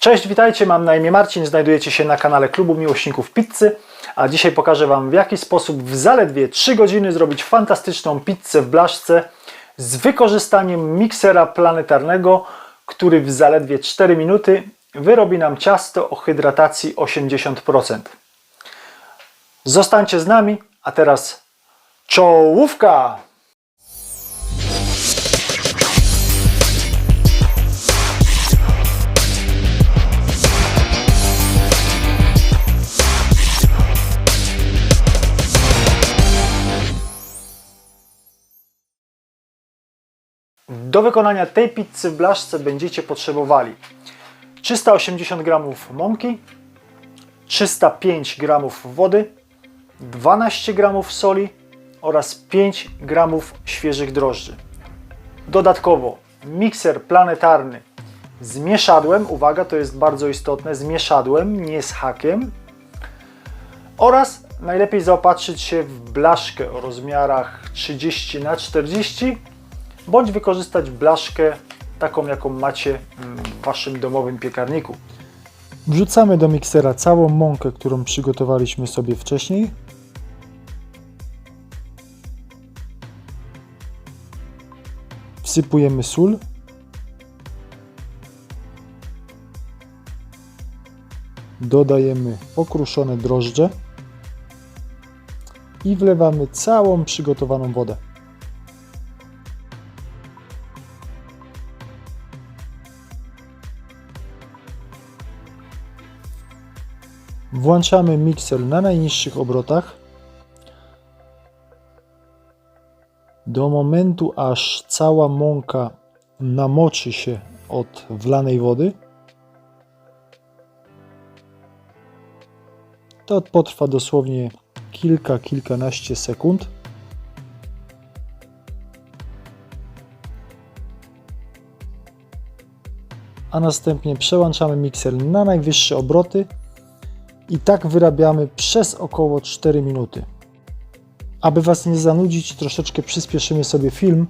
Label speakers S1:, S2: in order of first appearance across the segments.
S1: Cześć, witajcie, mam na imię Marcin, znajdujecie się na kanale Klubu Miłośników Pizzy, a dzisiaj pokażę Wam w jaki sposób w zaledwie 3 godziny zrobić fantastyczną pizzę w blaszce z wykorzystaniem miksera planetarnego, który w zaledwie 4 minuty wyrobi nam ciasto o hydratacji 80%. Zostańcie z nami, a teraz czołówka! Do wykonania tej pizzy w blaszce będziecie potrzebowali 380 g mąki, 305 g wody, 12 g soli oraz 5 g świeżych drożdży. Dodatkowo mikser planetarny z mieszadłem, uwaga, to jest bardzo istotne, z mieszadłem, nie z hakiem oraz najlepiej zaopatrzyć się w blaszkę o rozmiarach 30 na 40 bądź wykorzystać blaszkę taką, jaką macie w waszym domowym piekarniku. Wrzucamy do miksera całą mąkę, którą przygotowaliśmy sobie wcześniej. Wsypujemy sól. Dodajemy okruszone drożdże i wlewamy całą przygotowaną wodę. Włączamy mikser na najniższych obrotach do momentu, aż cała mąka namoczy się od wlanej wody. To potrwa dosłownie kilka, kilkanaście sekund. A następnie przełączamy mikser na najwyższe obroty i tak wyrabiamy przez około 4 minuty. Aby Was nie zanudzić, troszeczkę przyspieszymy sobie film.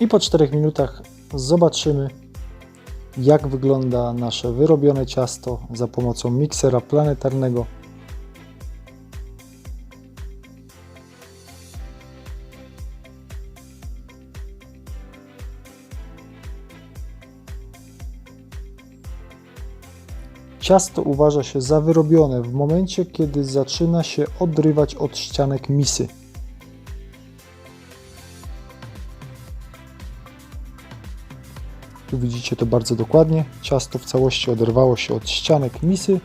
S1: I po 4 minutach zobaczymy, jak wygląda nasze wyrobione ciasto za pomocą miksera planetarnego. Ciasto uważa się za wyrobione w momencie, kiedy zaczyna się odrywać od ścianek misy. Tu widzicie to bardzo dokładnie. Ciasto w całości oderwało się od ścianek misy.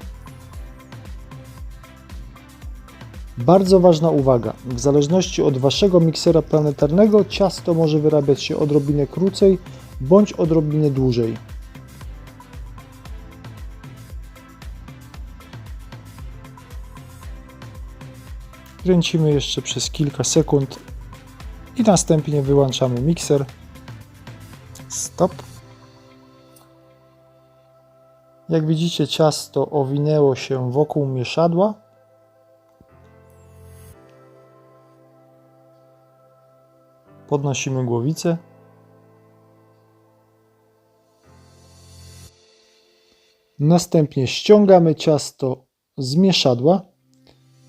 S1: Bardzo ważna uwaga. W zależności od Waszego miksera planetarnego ciasto może wyrabiać się odrobinę krócej bądź odrobinę dłużej. Kręcimy jeszcze przez kilka sekund i następnie wyłączamy mikser. Stop. Jak widzicie, ciasto owinęło się wokół mieszadła. Podnosimy głowicę. Następnie ściągamy ciasto z mieszadła.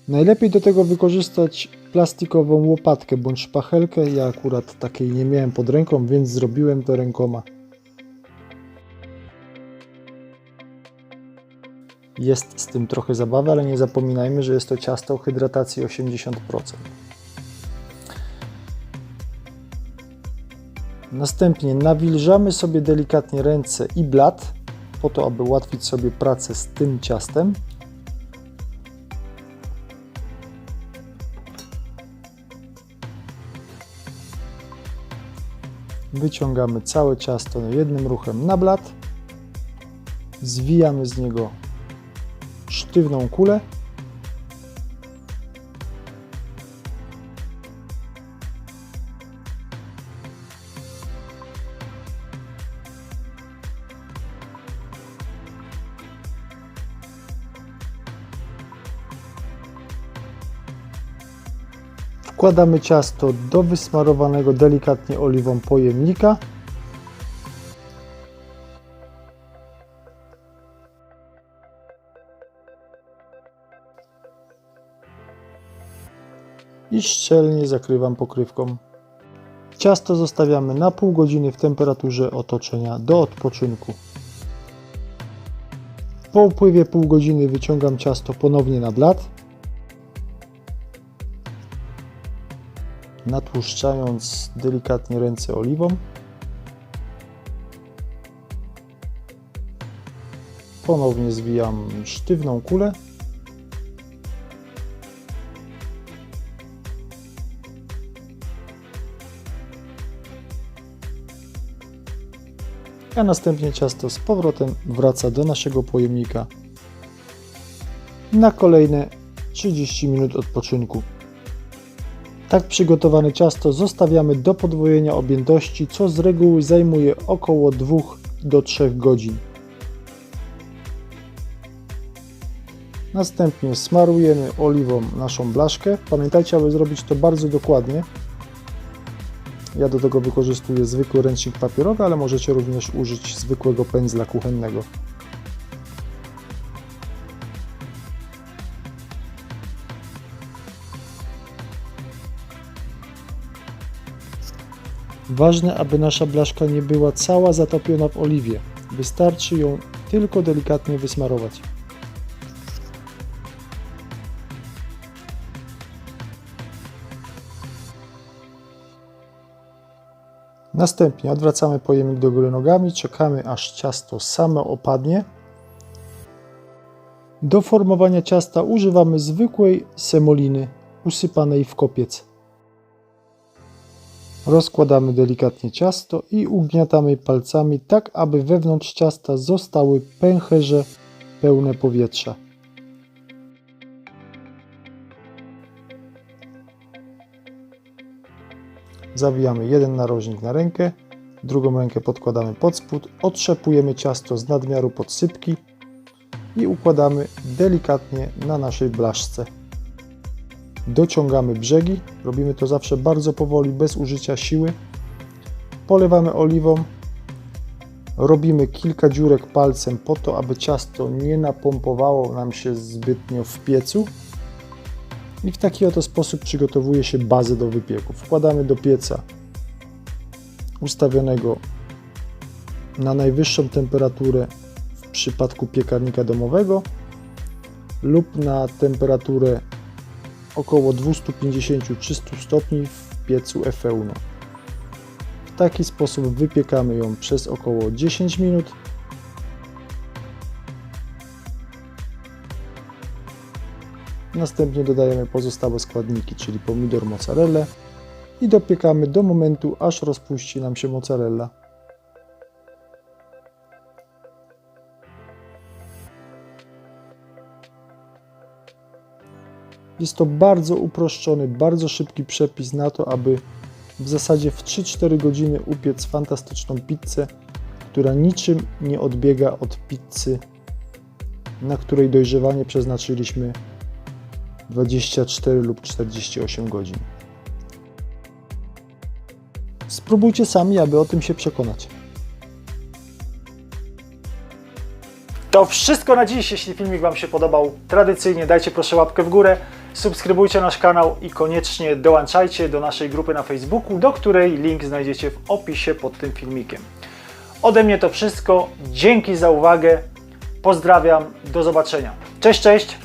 S1: Najlepiej do tego wykorzystać plastikową łopatkę bądź szpachelkę. Ja akurat takiej nie miałem pod ręką, więc zrobiłem to rękoma. Jest z tym trochę zabawy, ale nie zapominajmy, że jest to ciasto o hydratacji 80%. Następnie nawilżamy sobie delikatnie ręce i blat, po to, aby ułatwić sobie pracę z tym ciastem. Wyciągamy całe ciasto jednym ruchem na blat. Zwijamy z niego sztywną kulę. Wkładamy ciasto do wysmarowanego delikatnie oliwą pojemnika i szczelnie zakrywam pokrywką. Ciasto zostawiamy na pół godziny w temperaturze otoczenia do odpoczynku. Po upływie pół godziny wyciągam ciasto ponownie na blat. Natłuszczając delikatnie ręce oliwą. Ponownie zwijam sztywną kulę. a następnie ciasto z powrotem wraca do naszego pojemnika na kolejne 30 minut odpoczynku. Tak przygotowane ciasto zostawiamy do podwojenia objętości, co z reguły zajmuje około 2 do 3 godzin. Następnie smarujemy oliwą naszą blaszkę. Pamiętajcie, aby zrobić to bardzo dokładnie, ja do tego wykorzystuję zwykły ręcznik papierowy, ale możecie również użyć zwykłego pędzla kuchennego. Ważne, aby nasza blaszka nie była cała zatopiona w oliwie. Wystarczy ją tylko delikatnie wysmarować. Następnie odwracamy pojemnik do góry nogami, czekamy aż ciasto samo opadnie. Do formowania ciasta używamy zwykłej semoliny usypanej w kopiec. Rozkładamy delikatnie ciasto i ugniatamy palcami tak, aby wewnątrz ciasta zostały pęcherze pełne powietrza. Zawijamy jeden narożnik na rękę, drugą rękę podkładamy pod spód, otrzepujemy ciasto z nadmiaru podsypki i układamy delikatnie na naszej blaszce. Dociągamy brzegi, robimy to zawsze bardzo powoli, bez użycia siły. Polewamy oliwą, robimy kilka dziurek palcem po to, aby ciasto nie napompowało nam się zbytnio w piecu i w taki oto sposób przygotowuje się bazę do wypieku. Wkładamy do pieca ustawionego na najwyższą temperaturę w przypadku piekarnika domowego lub na temperaturę około 250-300 stopni w piecu Efeuno. W taki sposób wypiekamy ją przez około 10 minut Następnie dodajemy pozostałe składniki, czyli pomidor, mozzarellę i dopiekamy do momentu, aż rozpuści nam się mozzarella. Jest to bardzo uproszczony, bardzo szybki przepis na to, aby w zasadzie w 3-4 godziny upiec fantastyczną pizzę, która niczym nie odbiega od pizzy, na której dojrzewanie przeznaczyliśmy 24 lub 48 godzin. Spróbujcie sami, aby o tym się przekonać. To wszystko na dziś. Jeśli filmik Wam się podobał, tradycyjnie dajcie proszę łapkę w górę, subskrybujcie nasz kanał i koniecznie dołączajcie do naszej grupy na Facebooku, do której link znajdziecie w opisie pod tym filmikiem. Ode mnie to wszystko. Dzięki za uwagę. Pozdrawiam. Do zobaczenia. Cześć, cześć.